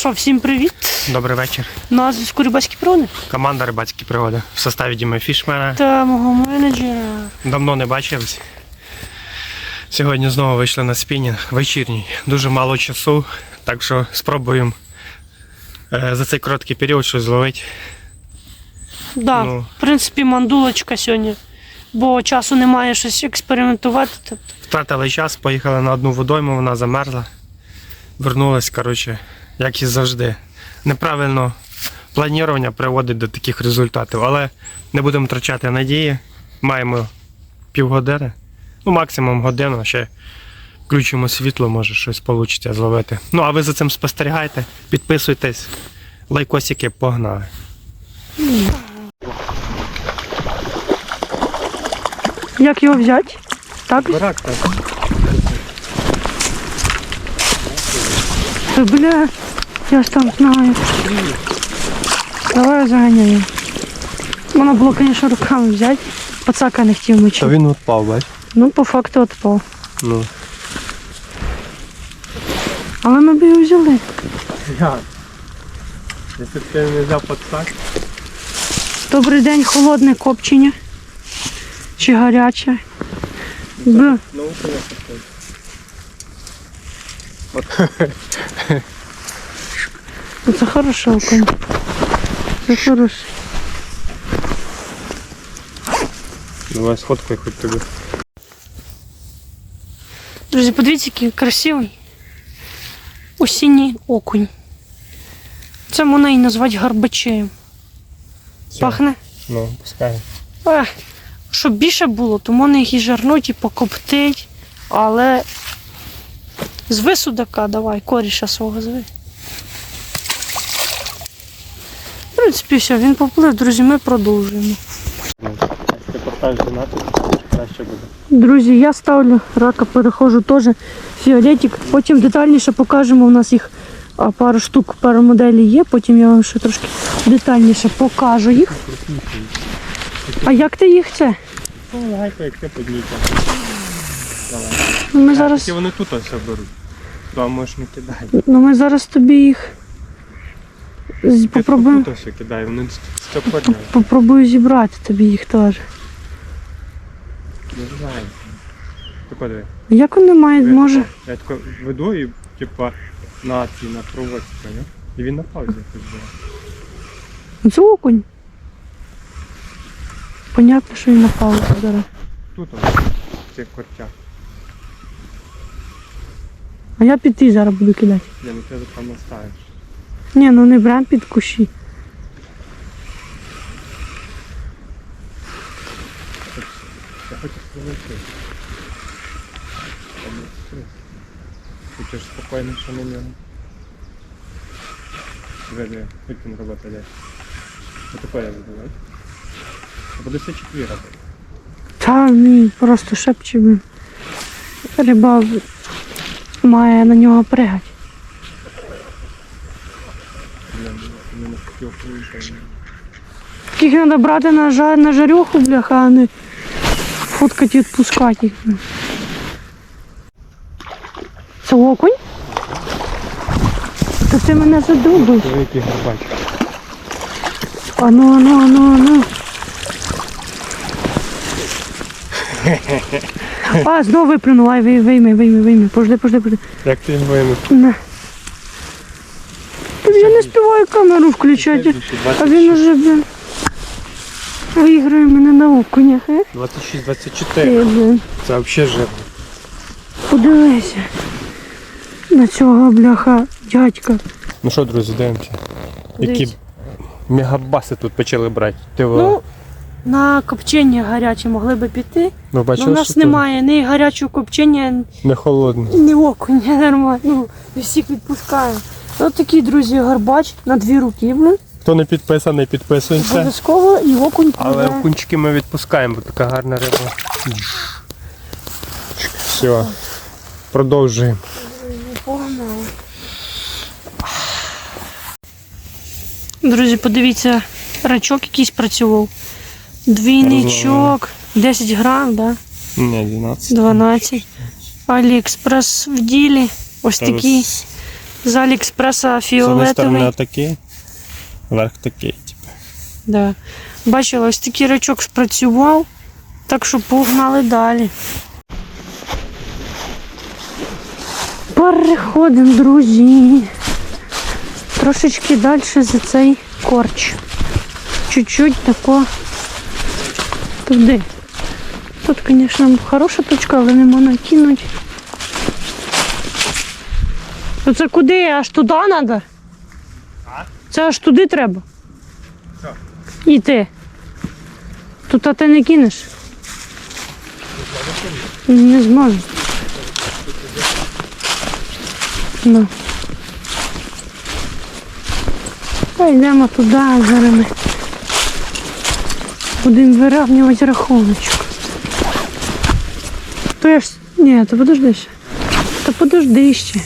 що, всім привіт. Добрий вечір. На зв'язку рибацькі пригоди Команда рибацькі пригоди в составі Діми Фішмена. та мого менеджера. Давно не бачились. Сьогодні знову вийшли на спінінг вечірній. Дуже мало часу, так що спробуємо е, за цей короткий період щось зловити. Да, Ну. в принципі, мандулочка сьогодні. Бо часу немає щось експериментувати. Тобто, Втратили час, поїхали на одну водойму, вона замерзла. Вернулись, коротше, як і завжди. Неправильно планування приводить до таких результатів, але не будемо втрачати надії. Маємо півгодини, ну максимум годину, ще включимо світло, може щось вийде зловити. Ну а ви за цим спостерігайте, підписуйтесь, лайкосики погнали. як його взяти? Так? Барак так. Бля, я ж там знаю. Давай заганяю. Можна було, звісно, руками взяти. Пацака не хотів мочити. він відпав, бач? Ну, по факту відпав. Ну. Але ми б його взяли. Як? Якщо б ти не взяв подсак. Добрий день, холодне копчення. Чи гаряче. Б. Ну, Це хорошо, окунь. Це хорошо. Давай сфоткай хоч тобі. Друзі, подивіться, який красивий осінній окунь. Це можна і назвати гарбачеєм. Пахне. Ну, пускай. Ех, щоб більше було, то можна їх і жарнуть, і покоптить. Але зви судака, давай, коріша свого зви. В принципі, все, він поплив, друзі, ми продовжуємо. Ти поставиш донати, краще буде. Друзі, я ставлю рака, переходжу теж фіолетик. Потім детальніше покажемо. У нас їх а, пару штук, пару моделей є, потім я вам ще трошки детальніше покажу їх. А як ти їх це? Ну, гайко, як ти підмітив. Давай. Ну, Ми зараз, Тільки вони тут ось беруть. Там можеш не кидай. ну, ми зараз тобі їх вони з. Попробую зібрати тобі їх теж. Не знаю. Тако диви. Як вони мають, Я може. тако- Я тако веду і типа на ці на проводці, поняв? І він на паузі якось буде. Це окунь. Понятно, що він на паузу зараз. Тут ось, в цих корчах. А я піти зараз буду кидати. Я на тебе там наставиш. Ні, ну не прям під кущі. Я хочу спробувати. Хочеш спокійно, що ньому. Диви, хоч він робота десь. Отако я буду? А буде все четвіра. Та ні, просто шепче. блін. Риба має на нього пригати. Блін, не Таких треба брати на, жар, на жарюху, бляха, а не фоткати і відпускати їх. Це окунь? Та ти мене задубив. Великий горбач. Ану, ану, ану, ану. А, знову виплюнув, ай, вийми, вийми, вийми. Пожди, пожди, пожди. Як ти їм винен? На. Я не співаю камеру включати, а він уже, блін, виграє мене на окунях, е? 26-24. Це взагалі жирно. подивися на цього бляха дядька. Ну що, друзі, дивимося. Які мегабаси тут почали брати. Ти Ну, на копчення гаряче могли би піти, але бачили, в нас що тут немає ні гарячого копчення, не холодно. ні окуня нормально. Ну, всіх відпускаємо. Ось такий, друзі, гарбач на дві руки. Хто не підписаний, підписується. Обов'язково і окунь Але пливе. окунчики ми відпускаємо, бо така гарна риба. Все. Продовжуємо. Погнали. Друзі, подивіться, рачок якийсь працював. Двійничок, 10 грам, да? Ні, 12. 12. Аліекспрес в ділі. Ось такі З Аліекспреса З однієї сторони фіолетовий. отакий, верх такий. Типу. Да. Бачила, ось такий рачок спрацював, так що погнали далі. Переходимо, друзі. Трошечки далі за цей корч. Чуть-чуть тако туди. Тут, звісно, хороша точка, але не можна кинути. То це куди? Аж туди треба? Це аж туди треба. І ти. Тут а ти не кинеш. Не зможу. Ну. Та йдемо туди, зараз ми будемо вирівнювати рахуночок. То я ж. Ні, то подожди ще. Та подожди ще.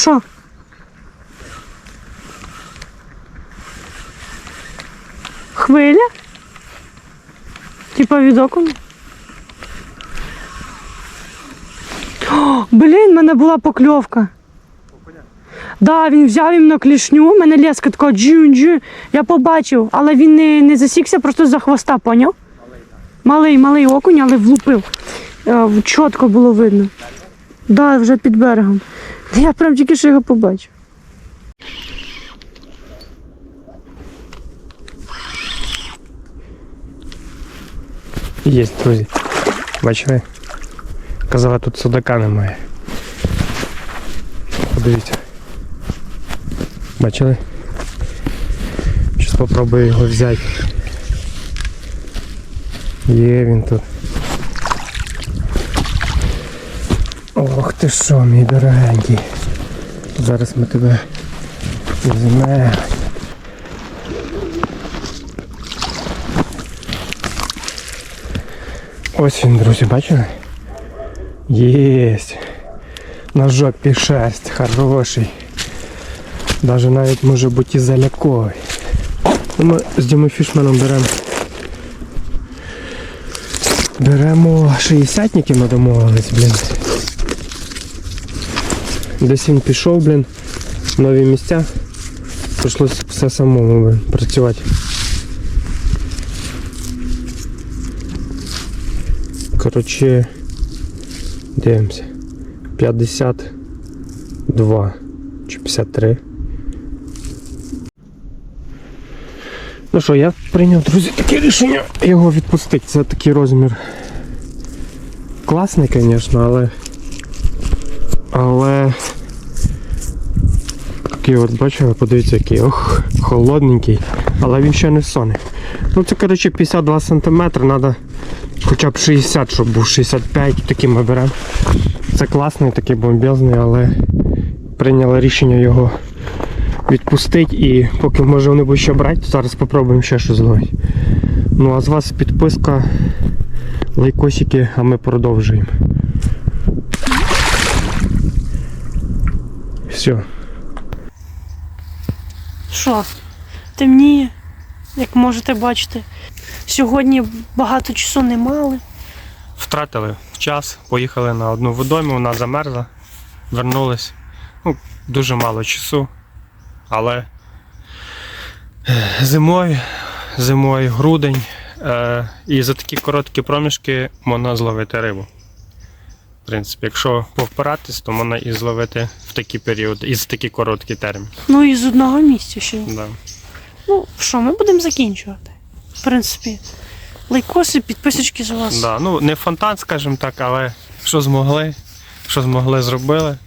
Що? Хвиля? Типа від окуня? О, блін, в мене була покльовка. Да, він взяв їм на клішню, в мене леска така джун-джун. Я побачив, але він не, не засікся, просто за хвоста, поняв? Малий, малий окунь, але влупив. Е, Чітко було видно. Да, вже під берегом. Я прям тільки що його побачив. Є, друзі. Бачили? Казала, тут судака немає. Подивіться. Бачили? Зараз спробую його взяти. Є він тут. Ох ти що, мій дорогенький. Зараз ми тебе візьмемо. Ось він, друзі, бачили? Єсть. Ножок під шерсть, хороший. Даже навіть може бути і заляковий. Ну, Ми з Дімою Фішманом беремо. Беремо 60 ми домовились, блін. Десь він пішов, блін. Нові місця. Прийшлось все самому блін, працювати. Коротше, дивимося. 52 чи 53. Ну що, я прийняв, друзі, таке рішення його відпустити. Це такий розмір. Класний, звісно, але. Але. Такий от бачили, подивіться, який. Ох, холодненький. Але він ще не соне. Ну це коротше 52 см, треба хоча б 60, щоб був 65, такий ми беремо. Це класний, такий бомбезний, але прийняли рішення його відпустити і поки може вони ще брати, зараз спробуємо ще щось зловити. Ну а з вас підписка, лайкосики, а ми продовжуємо. Все. Що? Темніє, як можете бачити. Сьогодні багато часу не мали. Втратили час, поїхали на одну водойму, вона замерзла, вернулись. Ну, дуже мало часу. Але е, зимою, зимою грудень, е, і за такі короткі проміжки можна зловити рибу. В принципі, якщо повпиратись, то можна і зловити такі періоди, і з такі короткі термін. Ну і з одного місця ще. Да. Ну, що, ми будемо закінчувати. В принципі, лайкоси, підписочки з вас. Да. Ну, не фонтан, скажімо так, але що змогли, що змогли, зробили.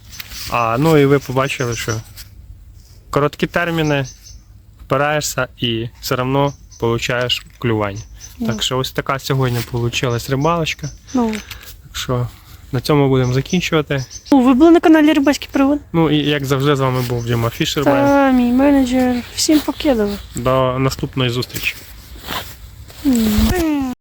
А, ну і ви побачили, що короткі терміни, впираєшся і все одно получаєш клювання. Ну. Так що ось така сьогодні вийшла рибалочка. Ну, Так що на цьому будемо закінчувати. ну, ви були на каналі Рибальський Привод? Ну і як завжди з вами був Діма Фішермен. Та мій менеджер. Всім покидали. До наступної зустрічі.